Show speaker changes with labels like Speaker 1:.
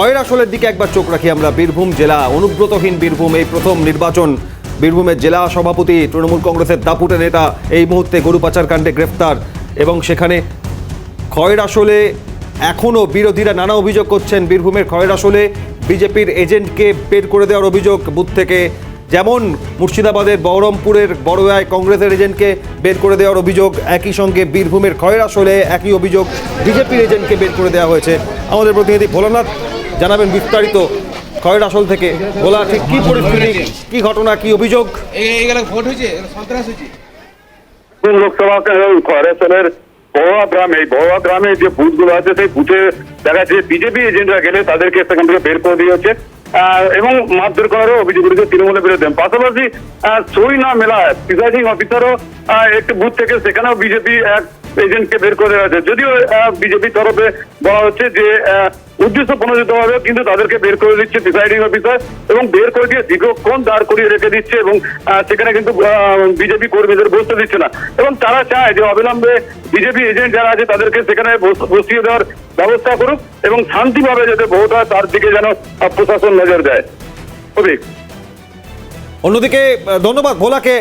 Speaker 1: ছয়ের আসলের দিকে একবার চোখ রাখি আমরা বীরভূম জেলা। অনুব্রতহীন বীরভূম এই প্রথম নির্বাচন। বীরভূমের জেলা সভাপতি তৃণমূল কংগ্রেসের দাপুটে নেতা এই মুহূর্তে গরু পাচার কাণ্ডে গ্রেফতার এবং সেখানে খয়ের আসলে এখনও বিরোধীরা নানা অভিযোগ করছেন। বীরভূমের খয়ের আসলে বিজেপির এজেন্টকে বের করে দেওয়ার অভিযোগ বুথ থেকে। যেমন মুর্শিদাবাদের বহরমপুরের বড়োয়ায় কংগ্রেসের এজেন্টকে বের করে দেওয়ার অভিযোগ, একই সঙ্গে বীরভূমের খয়ের আসলে একই অভিযোগ বিজেপির এজেন্টকে বের করে দেওয়া হয়েছে। আমাদের প্রতিনিধি ভোলানাথ জানাবেন বিস্তারিত খয়ের আসল থেকে। ভোলা ঠিক কী পরিস্থিতি কী ঘটনা কী অভিযোগ?
Speaker 2: এই- ভোট হয়েছে সন্ত্রাস হয়েছে।
Speaker 3: লোকসভা খয়রাসনের বড়ুয়া গ্রামে এই গ্রামে যে বুথগুলো আছে সেই বুথে দেখা যাচ্ছে বিজেপি এজেন্টরা গেলে তাদেরকে সেখান থেকে বের করে দিয়ে হচ্ছে। আহ, এবং মারধর করারও অভিযোগ উঠেছে তৃণমূলের বিরুদ্ধে পাশাপাশি সই না মেলা প্রিসাইডিং অফিসারও আহ, একটি বুথ থেকে সেখানেও বিজেপি এক এজেন্টকে বের করে দেওয়া হয়েছে। যদিও বিজেপি তরফে বলা হচ্ছে যে আহ, উদ্দেশ্য প্রণোদিত হবে কিন্তু তাদেরকে বের করে দিচ্ছে প্রিসাইডিং অফিসার এবং বের করে দিয়ে দীর্ঘক্ষণ দাঁড় করিয়ে রেখে দিচ্ছে এবং সেখানে কিন্তু বিজেপি কর্মীদের বসতে দিচ্ছে না। এবং তারা চায় যে অবিলম্বে বিজেপি এজেন্ট যারা আছে তাদেরকে সেখানে বসিয়ে দেওয়ার ব্যবস্থা করুক এবং শান্তিভাবে যাতে ভোট হয় তার দিকে যেন প্রশাসন নজর দেয়।
Speaker 1: অন্যদিকে ধন্যবাদ ভোলাকে।